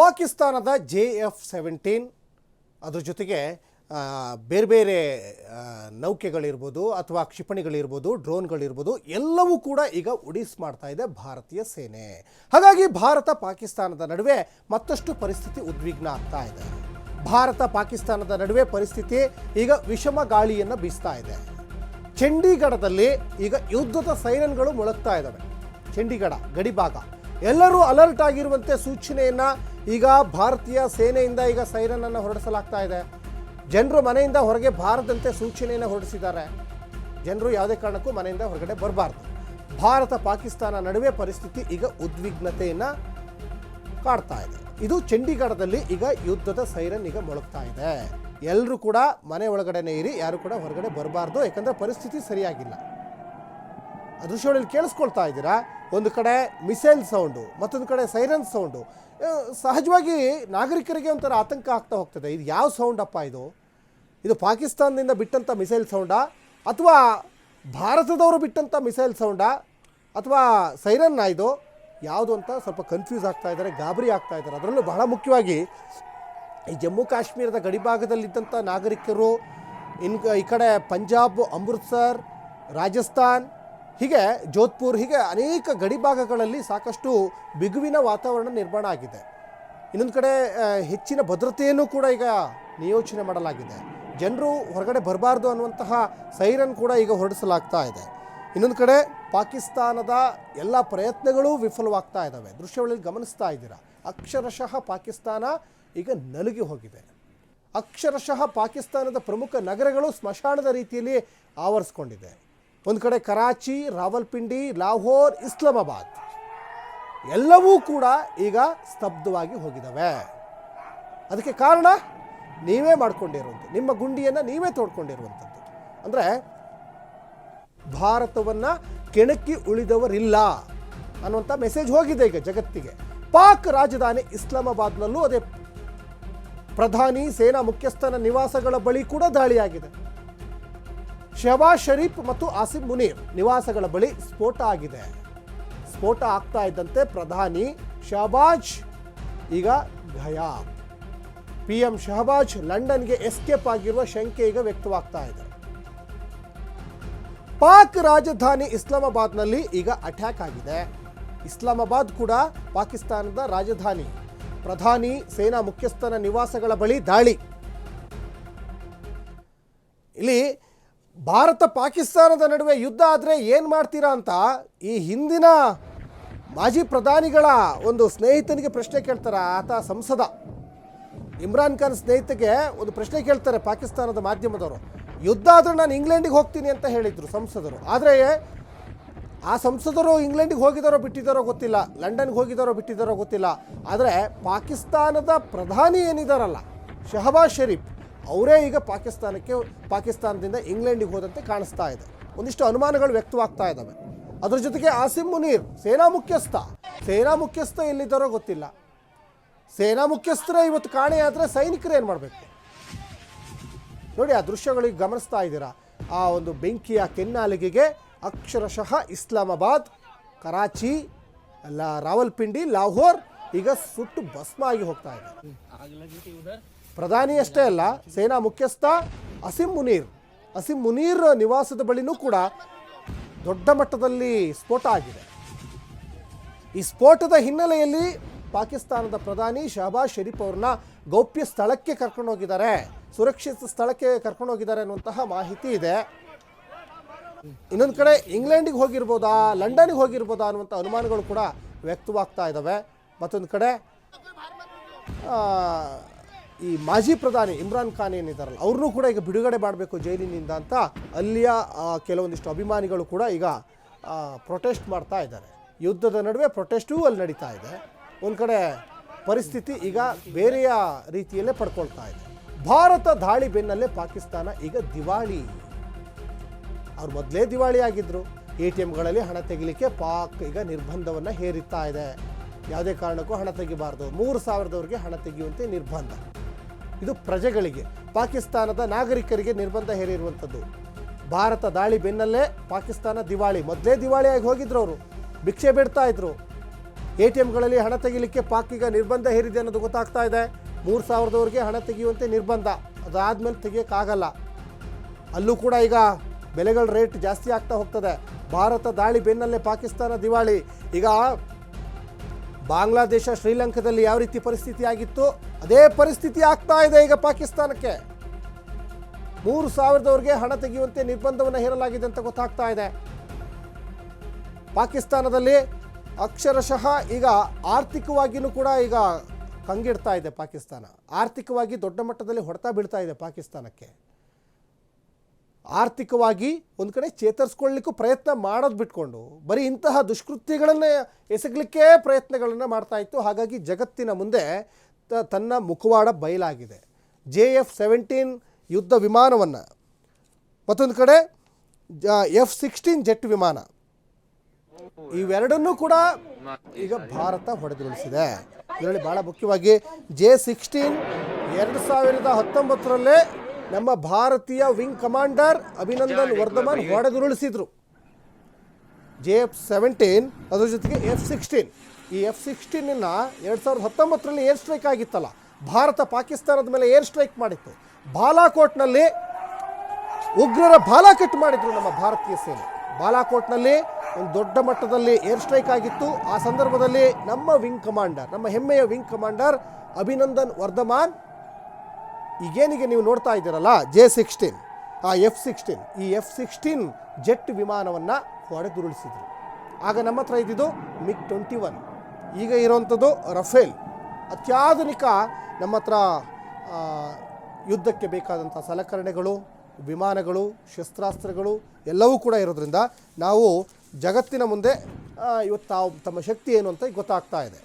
ಪಾಕಿಸ್ತಾನದ J F seventeen, ಅದ್ರ ಜೊತೆಗೆ ಬೇರೆ ಬೇರೆ ನೌಕೆಗಳಿರ್ಬೋದು ಅಥವಾ ಕ್ಷಿಪಣಿಗಳಿರ್ಬೋದು, ಡ್ರೋನ್ಗಳಿರ್ಬೋದು, ಎಲ್ಲವೂ ಕೂಡ ಈಗ ಉಡಿಸ್ ಮಾಡ್ತಾ ಇದೆ ಭಾರತೀಯ ಸೇನೆ. ಹಾಗಾಗಿ ಭಾರತ ಪಾಕಿಸ್ತಾನದ ನಡುವೆ ಮತ್ತಷ್ಟು ಪರಿಸ್ಥಿತಿ ಉದ್ವಿಗ್ನ ಆಗ್ತಾ ಇದೆ. ಭಾರತ ಪಾಕಿಸ್ತಾನದ ನಡುವೆ ಪರಿಸ್ಥಿತಿ ಈಗ ವಿಷಮ ಗಾಳಿಯನ್ನು ಬೀಸ್ತಾ ಇದೆ. ಚಂಡೀಗಢದಲ್ಲಿ ಈಗ ಯುದ್ಧದ ಸೈರನ್ಗಳು ಮೊಳಗ್ತಾ ಇದ್ದಾವೆ ಚಂಡೀಗಢ ಗಡಿಭಾಗ. ಎಲ್ಲರೂ ಅಲರ್ಟ್ ಆಗಿರುವಂತೆ ಸೂಚನೆಯನ್ನ ಈಗ ಭಾರತೀಯ ಸೇನೆಯಿಂದ ಈಗ ಸೈರನ್ ಅನ್ನು ಹೊರಡಿಸಲಾಗ್ತಾ ಇದೆ. ಜನರು ಮನೆಯಿಂದ ಹೊರಗೆ ಬಾರದಂತೆ ಸೂಚನೆಯನ್ನು ಹೊರಡಿಸಿದ್ದಾರೆ. ಜನರು ಯಾವುದೇ ಕಾರಣಕ್ಕೂ ಮನೆಯಿಂದ ಹೊರಗಡೆ ಬರಬಾರ್ದು. ಭಾರತ ಪಾಕಿಸ್ತಾನ ನಡುವೆ ಪರಿಸ್ಥಿತಿ ಈಗ ಉದ್ವಿಗ್ನತೆಯನ್ನ ಕಾಡ್ತಾ ಇದೆ. ಇದು ಚಂಡೀಗಢದಲ್ಲಿ ಈಗ ಯುದ್ಧದ ಸೈರನ್ ಈಗ ಮೊಳಗ್ತಾ ಇದೆ. ಎಲ್ಲರೂ ಕೂಡ ಮನೆ ಒಳಗಡೆನೇ ಇರಿ, ಯಾರು ಕೂಡ ಹೊರಗಡೆ ಬರಬಾರ್ದು, ಯಾಕಂದ್ರೆ ಪರಿಸ್ಥಿತಿ ಸರಿಯಾಗಿಲ್ಲ. ಆ ದೃಶ್ಯಗಳಲ್ಲಿ ಕೇಳಿಸ್ಕೊಳ್ತಾ ಇದ್ದೀರಾ? ಒಂದು ಕಡೆ ಮಿಸೈಲ್ ಸೌಂಡು, ಮತ್ತೊಂದು ಕಡೆ ಸೈರನ್ ಸೌಂಡು. ಸಹಜವಾಗಿ ನಾಗರಿಕರಿಗೆ ಒಂಥರ ಆತಂಕ ಆಗ್ತಾ ಹೋಗ್ತದೆ. ಇದು ಯಾವ ಸೌಂಡ್ ಅಪ್ಪ ಇದು? ಇದು ಪಾಕಿಸ್ತಾನದಿಂದ ಬಿಟ್ಟಂಥ ಮಿಸೈಲ್ ಸೌಂಡಾ? ಅಥವಾ ಭಾರತದವರು ಬಿಟ್ಟಂಥ ಮಿಸೈಲ್ ಸೌಂಡಾ? ಅಥವಾ ಸೈರನ್ ಇದು? ಯಾವುದು ಅಂತ ಸ್ವಲ್ಪ ಕನ್ಫ್ಯೂಸ್ ಆಗ್ತಾ ಇದ್ದಾರೆ, ಗಾಬರಿ ಆಗ್ತಾ ಇದ್ದಾರೆ. ಅದರಲ್ಲೂ ಬಹಳ ಮುಖ್ಯವಾಗಿ ಈ ಜಮ್ಮು ಕಾಶ್ಮೀರದ ಗಡಿಭಾಗದಲ್ಲಿದ್ದಂಥ ನಾಗರಿಕರು, ಇನ್ ಈ ಕಡೆ ಪಂಜಾಬ್, ಅಮೃತ್ಸರ್, ರಾಜಸ್ಥಾನ್ ಹೀಗೆ ಜೋಧ್ಪುರ್ ಹೀಗೆ ಅನೇಕ ಗಡಿಭಾಗಗಳಲ್ಲಿ ಸಾಕಷ್ಟು ಬಿಗುವಿನ ವಾತಾವರಣ ನಿರ್ಮಾಣ ಆಗಿದೆ. ಇನ್ನೊಂದು ಕಡೆ ಹೆಚ್ಚಿನ ಭದ್ರತೆಯನ್ನು ಕೂಡ ಈಗ ನಿಯೋಜನೆ ಮಾಡಲಾಗಿದೆ. ಜನರು ಹೊರಗಡೆ ಬರಬಾರ್ದು ಅನ್ನುವಂತಹ ಸೈರನ್ ಕೂಡ ಈಗ ಹೊರಡಿಸಲಾಗ್ತಾ ಇದೆ. ಇನ್ನೊಂದು ಕಡೆ, ಪಾಕಿಸ್ತಾನದ ಎಲ್ಲ ಪ್ರಯತ್ನಗಳು ವಿಫಲವಾಗ್ತಾ ಇದ್ದಾವೆ ದೃಶ್ಯಗಳಲ್ಲಿ ಗಮನಿಸ್ತಾ ಇದ್ದೀರಾ? ಅಕ್ಷರಶಃ ಪಾಕಿಸ್ತಾನ ಈಗ ನಲುಗಿ ಹೋಗಿದೆ. ಅಕ್ಷರಶಃ ಪಾಕಿಸ್ತಾನದ ಪ್ರಮುಖ ನಗರಗಳು ಸ್ಮಶಾನದ ರೀತಿಯಲ್ಲಿ ಆವರಿಸ್ಕೊಂಡಿದೆ. ಒಂದು ಕಡೆ ಕರಾಚಿ, ರಾವಲ್ಪಿಂಡಿ, ಲಾಹೋರ್, ಇಸ್ಲಾಮಾಬಾದ್. ಎಲ್ಲವೂ ಕೂಡ ಈಗ ಸ್ತಬ್ಧವಾಗಿ ಹೋಗಿದ್ದಾವೆ ಅದಕ್ಕೆ ಕಾರಣ ನೀವೇ ಮಾಡ್ಕೊಂಡಿರುವಂಥದ್ದು ನಿಮ್ಮ ಗುಂಡಿಯನ್ನು ನೀವೇ ತೋಡ್ಕೊಂಡಿರುವಂಥದ್ದು ಅಂದರೆ ಭಾರತವನ್ನು ಕೆಣಕಿ ಉಳಿದವರಿಲ್ಲ ಅನ್ನುವಂಥ ಮೆಸೇಜ್ ಹೋಗಿದೆ ಈಗ ಜಗತ್ತಿಗೆ. ಪಾಕ್ ರಾಜಧಾನಿ ಇಸ್ಲಾಮಾಬಾದ್ನಲ್ಲೂ ಅದೇ ಪ್ರಧಾನಿ, ಸೇನಾ ಮುಖ್ಯಸ್ಥನ ನಿವಾಸಗಳ ಬಳಿ ಕೂಡ ದಾಳಿಯಾಗಿದೆ. ಶಹಬಾಜ್ ಶರೀಫ್ ಮತ್ತು ಆಸಿಫ್ ಮುನೀರ್ ನಿವಾಸಗಳ ಬಳಿ ಸ್ಫೋಟ ಆಗಿದೆ. ಸ್ಫೋಟ ಆಗ್ತಾ ಇದ್ದಂತೆ ಪ್ರಧಾನಿ ಶಹಬಾಜ್ ಈಗ ಗಯಾ ಪಿ ಎಂ ಶಹಬಾಜ್ ಲಂಡನ್ಗೆ ಎಸ್ಕೇಪ್ ಆಗಿರುವ ಶಂಕೆ ಈಗ ವ್ಯಕ್ತವಾಗ್ತಾ ಇದೆ. ಪಾಕ್ ರಾಜಧಾನಿ ಇಸ್ಲಾಮಾಬಾದ್ನಲ್ಲಿ ಈಗ ಅಟ್ಯಾಕ್ ಆಗಿದೆ. ಇಸ್ಲಾಮಾಬಾದ್ ಕೂಡ ಪಾಕಿಸ್ತಾನದ ರಾಜಧಾನಿ. ಪ್ರಧಾನಿ, ಸೇನಾ ಮುಖ್ಯಸ್ಥನ ನಿವಾಸಗಳ ಬಳಿ ದಾಳಿ. ಇಲ್ಲಿ ಭಾರತ ಪಾಕಿಸ್ತಾನದ ನಡುವೆ ಯುದ್ಧ ಆದರೆ ಏನು ಮಾಡ್ತೀರಾ ಅಂತ ಈ ಹಿಂದಿನ ಮಾಜಿ ಪ್ರಧಾನಿಗಳ ಒಂದು ಸ್ನೇಹಿತನಿಗೆ ಪ್ರಶ್ನೆ ಕೇಳ್ತಾರೆ ಆತ ಸಂಸದ. ಇಮ್ರಾನ್ ಖಾನ್ ಸ್ನೇಹಿತಗೆ ಒಂದು ಪ್ರಶ್ನೆ ಕೇಳ್ತಾರೆ ಪಾಕಿಸ್ತಾನದ ಮಾಧ್ಯಮದವರು. ಯುದ್ಧ ಆದರೆ ನಾನು ಇಂಗ್ಲೆಂಡಿಗೆ ಹೋಗ್ತೀನಿ ಅಂತ ಹೇಳಿದರು ಸಂಸದರು. ಆದರೆ ಆ ಸಂಸದರು ಇಂಗ್ಲೆಂಡಿಗೆ ಹೋಗಿದಾರೋ ಬಿಟ್ಟಿದ್ದಾರೋ ಗೊತ್ತಿಲ್ಲ, ಲಂಡನ್ಗೆ ಹೋಗಿದಾರೋ ಬಿಟ್ಟಿದ್ದಾರೋ ಗೊತ್ತಿಲ್ಲ. ಆದರೆ ಪಾಕಿಸ್ತಾನದ ಪ್ರಧಾನಿ ಏನಿದಾರಲ್ಲ, ಶಹಬಾಜ್ ಶರೀಫ್. ಅವರೇ ಈಗ ಪಾಕಿಸ್ತಾನಕ್ಕೆ, ಪಾಕಿಸ್ತಾನದಿಂದ ಇಂಗ್ಲೆಂಡಿಗೆ ಹೋದಂತೆ ಕಾಣಿಸ್ತಾ ಇದೆ. ಒಂದಿಷ್ಟು ಅನುಮಾನಗಳು ವ್ಯಕ್ತವಾಗ್ತಾ ಇದ್ದಾವೆ ಅದರ ಜೊತೆಗೆ ಆಸಿಮ್ ಮುನೀರ್, ಸೇನಾ ಮುಖ್ಯಸ್ಥ. ಸೇನಾ ಮುಖ್ಯಸ್ಥ ಎಲ್ಲಿದ್ದಾರೋ ಗೊತ್ತಿಲ್ಲ. ಸೇನಾ ಮುಖ್ಯಸ್ಥರೇ ಇವತ್ತು ಕಾಣೆಯಾದರೆ ಸೈನಿಕರು ಏನು ಮಾಡಬೇಕು? ನೋಡಿ, ಆ ದೃಶ್ಯಗಳಿಗೆ ಗಮನಿಸ್ತಾ ಇದ್ದೀರಾ? ಆ ಒಂದು ಬೆಂಕಿಯ ಕೆನ್ನಾಲಿಗೆಗೆ ಅಕ್ಷರಶಃ ಇಸ್ಲಾಮಾಬಾದ್, ಕರಾಚಿ ಲಾ ರಾವಲ್ಪಿಂಡಿ, ಲಾಹೋರ್ ಈಗ ಸುಟ್ಟು ಭಸ್ಮ ಆಗಿ ಹೋಗ್ತಾ ಇದೆ. ಪ್ರಧಾನಿ ಅಷ್ಟೇ ಅಲ್ಲ, ಸೇನಾ ಮುಖ್ಯಸ್ಥ ಅಸಿಮ್ ಮುನೀರ್. ಅಸಿಂ ಮುನೀರ್ ನಿವಾಸದ ಬಳಿನೂ ಕೂಡ ದೊಡ್ಡ ಮಟ್ಟದಲ್ಲಿ ಸ್ಫೋಟ ಆಗಿದೆ. ಈ ಸ್ಫೋಟದ ಹಿನ್ನೆಲೆಯಲ್ಲಿ ಪಾಕಿಸ್ತಾನದ ಪ್ರಧಾನಿ ಶಹಬಾಜ್ ಶರೀಫ್ ಅವ್ರನ್ನ ಗೌಪ್ಯ ಸ್ಥಳಕ್ಕೆ ಕರ್ಕೊಂಡು ಹೋಗಿದ್ದಾರೆ. ಸುರಕ್ಷಿತ ಸ್ಥಳಕ್ಕೆ ಕರ್ಕೊಂಡು ಹೋಗಿದ್ದಾರೆ ಅನ್ನುವಂತಹ ಮಾಹಿತಿ ಇದೆ. ಇನ್ನೊಂದು ಕಡೆ ಇಂಗ್ಲೆಂಡಿಗೆ ಹೋಗಿರ್ಬೋದಾ, ಲಂಡನ್ಗೆ ಹೋಗಿರ್ಬೋದಾ ಅನ್ನುವಂಥ ಅನುಮಾನಗಳು ಕೂಡ ವ್ಯಕ್ತವಾಗ್ತಾ ಇದ್ದಾವೆ ಮತ್ತೊಂದು ಕಡೆ ಈ ಮಾಜಿ ಪ್ರಧಾನಿ ಇಮ್ರಾನ್ ಖಾನ್ ಏನಿದ್ದಾರಲ್ಲ ಅವ್ರನ್ನೂ ಕೂಡ ಈಗ ಬಿಡುಗಡೆ ಮಾಡಬೇಕು ಜೈಲಿನಿಂದ ಅಂತ ಅಲ್ಲಿಯ ಕೆಲವೊಂದಿಷ್ಟು ಅಭಿಮಾನಿಗಳು ಕೂಡ ಈಗ ಪ್ರೊಟೆಸ್ಟ್ ಮಾಡ್ತಾ ಇದ್ದಾರೆ. ಯುದ್ಧದ ನಡುವೆ ಪ್ರೊಟೆಸ್ಟೂ ಅಲ್ಲಿ ನಡೀತಾ ಇದೆ. ಒಂದು ಕಡೆ ಪರಿಸ್ಥಿತಿ ಈಗ ಬೇರೆಯ ರೀತಿಯಲ್ಲೇ ಪಡ್ಕೊಳ್ತಾ ಇದೆ. ಭಾರತ ದಾಳಿ ಬೆನ್ನಲ್ಲೇ ಪಾಕಿಸ್ತಾನ ಈಗ ದಿವಾಳಿ. ಅವ್ರು ಮೊದಲೇ ದಿವಾಳಿ ಆಗಿದ್ದರು ಎ ಟಿ ಎಮ್ಗಳಲ್ಲಿ ಹಣ ತೆಗಿಲಿಕ್ಕೆ ಪಾಕ್ ಈಗ ನಿರ್ಬಂಧವನ್ನು ಹೇರಿತಾ ಇದೆ. ಯಾವುದೇ ಕಾರಣಕ್ಕೂ ಹಣ ತೆಗಿಬಾರ್ದು. ಮೂರು ಸಾವಿರದವರೆಗೆ ಹಣ ತೆಗೆಯುವಂತೆ ನಿರ್ಬಂಧ. ಇದು ಪ್ರಜೆಗಳಿಗೆ, ಪಾಕಿಸ್ತಾನದ ನಾಗರಿಕರಿಗೆ ನಿರ್ಬಂಧ ಹೇರಿರುವಂಥದ್ದು. ಭಾರತ ದಾಳಿ ಬೆನ್ನಲ್ಲೇ ಪಾಕಿಸ್ತಾನ ದಿವಾಳಿ, ಮೊದಲೇ ದಿವಾಳಿಯಾಗಿ ಹೋಗಿದ್ರು ಅವರು. ಭಿಕ್ಷೆ ಬಿಡ್ತಾ ಇದ್ರು. ಎ ಟಿ ಎಮ್ಗಳಲ್ಲಿ ಹಣ ತೆಗಿಲಿಕ್ಕೆ ಪಾಕ್ ಈಗ ನಿರ್ಬಂಧ ಹೇರಿದೆ ಅನ್ನೋದು ಗೊತ್ತಾಗ್ತಾ ಇದೆ. ಮೂರು ಸಾವಿರದವರೆಗೆ ಹಣ ತೆಗೆಯುವಂತೆ ನಿರ್ಬಂಧ. ಅದಾದಮೇಲೆ ತೆಗಿಯೋಕ್ಕಾಗಲ್ಲ. ಅಲ್ಲೂ ಕೂಡ ಈಗ ಬೆಲೆಗಳ ರೇಟ್ ಜಾಸ್ತಿ ಆಗ್ತಾ ಹೋಗ್ತದೆ. ಭಾರತ ದಾಳಿ ಬೆನ್ನಲ್ಲೇ ಪಾಕಿಸ್ತಾನ ದಿವಾಳಿ. ಈಗ ಬಾಂಗ್ಲಾದೇಶ ಶ್ರೀಲಂಕಾದಲ್ಲಿ ಯಾವ ರೀತಿ ಪರಿಸ್ಥಿತಿ ಆಗಿತ್ತು ಅದೇ ಪರಿಸ್ಥಿತಿ ಆಗ್ತಾ ಇದೆ ಈಗ ಪಾಕಿಸ್ತಾನಕ್ಕೆ. ಮೂರು ಸಾವಿರದವರೆಗೆ ಹಣ ತೆಗೆಯುವಂತೆ ನಿರ್ಬಂಧವನ್ನು ಹೇರಲಾಗಿದೆ ಅಂತ ಗೊತ್ತಾಗ್ತಾ ಇದೆ. ಪಾಕಿಸ್ತಾನದಲ್ಲಿ ಅಕ್ಷರಶಃ ಈಗ ಆರ್ಥಿಕವಾಗಿಯೂ ಕೂಡ ಈಗ ಕಂಗೆಡ್ತಾ ಇದೆ ಪಾಕಿಸ್ತಾನ. ಆರ್ಥಿಕವಾಗಿ ದೊಡ್ಡ ಮಟ್ಟದಲ್ಲಿ ಹೊಡೆತ ಬೀಳ್ತಾ ಇದೆ ಪಾಕಿಸ್ತಾನಕ್ಕೆ. ಆರ್ಥಿಕವಾಗಿ ಒಂದು ಕಡೆ ಚೇತರಿಸ್ಕೊಳ್ಳಿಕ್ಕೂ ಪ್ರಯತ್ನ ಮಾಡೋದು ಬಿಟ್ಕೊಂಡು ಬರೀ ಇಂತಹ ದುಷ್ಕೃತ್ಯಗಳನ್ನು ಎಸಗಲಿಕ್ಕೆ ಪ್ರಯತ್ನಗಳನ್ನು ಮಾಡ್ತಾ ಇತ್ತು. ಹಾಗಾಗಿ ಜಗತ್ತಿನ ಮುಂದೆ ತನ್ನ ಮುಖವಾಡ ಬಯಲಾಗಿದೆ. ಜೆ ಎಫ್ ಸೆವೆಂಟೀನ್ ಯುದ್ಧ ವಿಮಾನವನ್ನು. ಮತ್ತೊಂದು ಕಡೆ ಎಫ್ ಸಿಕ್ಸ್ಟೀನ್ ಜೆಟ್ ವಿಮಾನ. ಇವೆರಡನ್ನೂ ಕೂಡ ಈಗ ಭಾರತ ಹೊಡೆದುರುಳಿಸಿದೆ. ಇದರಲ್ಲಿ ಭಾಳ ಮುಖ್ಯವಾಗಿ ಜೆ ಸಿಕ್ಸ್ಟೀನ್ ಎರಡು ಸಾವಿರದ ಹತ್ತೊಂಬತ್ತರಲ್ಲೇ ನಮ್ಮ ಭಾರತೀಯ ವಿಂಗ್ ಕಮಾಂಡರ್ ಅಭಿನಂದನ್ ವರ್ಧಮಾನ್ ಹೊಡೆದುರುಳಿಸಿದ್ರು ಜೆ ಎಫ್ ಸೆವೆಂಟೀನ್ ಅದರ ಜೊತೆಗೆ ಎಫ್ ಸಿಕ್ಸ್ಟೀನ್. ಈ ಎಫ್ ಸಿಕ್ಸ್ಟೀನನ್ನು ಎರಡು ಸಾವಿರದ ಹತ್ತೊಂಬತ್ತರಲ್ಲಿ ಏರ್ ಸ್ಟ್ರೈಕ್ ಆಗಿತ್ತಲ್ಲ. ಭಾರತ ಪಾಕಿಸ್ತಾನದ ಮೇಲೆ ಏರ್ ಸ್ಟ್ರೈಕ್ ಮಾಡಿತ್ತು. ಬಾಲಾಕೋಟ್ನಲ್ಲಿ ಉಗ್ರರ ಬಾಲಾಕಟ್ ಮಾಡಿದ್ರು ನಮ್ಮ ಭಾರತೀಯ ಸೇನೆ. ಬಾಲಾಕೋಟ್ನಲ್ಲಿ ಒಂದು ದೊಡ್ಡ ಮಟ್ಟದಲ್ಲಿ ಏರ್ ಸ್ಟ್ರೈಕ್ ಆಗಿತ್ತು. ಆ ಸಂದರ್ಭದಲ್ಲಿ ನಮ್ಮ ವಿಂಗ್ ಕಮಾಂಡರ್ ನಮ್ಮ ಹೆಮ್ಮೆಯ ವಿಂಗ್ ಕಮಾಂಡರ್ ಅಭಿನಂದನ್ ವರ್ಧಮಾನ್ ಈಗೇನಿಗೆ ನೀವು ನೋಡ್ತಾ ಇದ್ದೀರಲ್ಲ, ಜೆ ಸಿಕ್ಸ್ಟೀನ್, ಆ ಎಫ್ ಸಿಕ್ಸ್ಟೀನ್, ಈ ಎಫ್ ಸಿಕ್ಸ್ಟೀನ್ ಜೆಟ್ ವಿಮಾನವನ್ನು ಹೊಡೆದುರುಳಿಸಿದ್ರು. ಆಗ ನಮ್ಮ ಹತ್ರ ಇದ್ದಿದ್ದು ಮಿಗ್ ಟ್ವೆಂಟಿ ಒನ್. ಈಗ ಇರೋವಂಥದ್ದು ರಫೇಲ್. ಅತ್ಯಾಧುನಿಕ ನಮ್ಮ ಹತ್ರ ಯುದ್ಧಕ್ಕೆ ಬೇಕಾದಂಥ ಸಲಕರಣೆಗಳು, ವಿಮಾನಗಳು, ಶಸ್ತ್ರಾಸ್ತ್ರಗಳು ಎಲ್ಲವೂ ಕೂಡ ಇರೋದ್ರಿಂದ ನಾವು ಜಗತ್ತಿನ ಮುಂದೆ ಇವತ್ತು ತಾವು ತಮ್ಮ ಶಕ್ತಿ ಏನು ಅಂತ ಗೊತ್ತಾಗ್ತಾ ಇದೆ.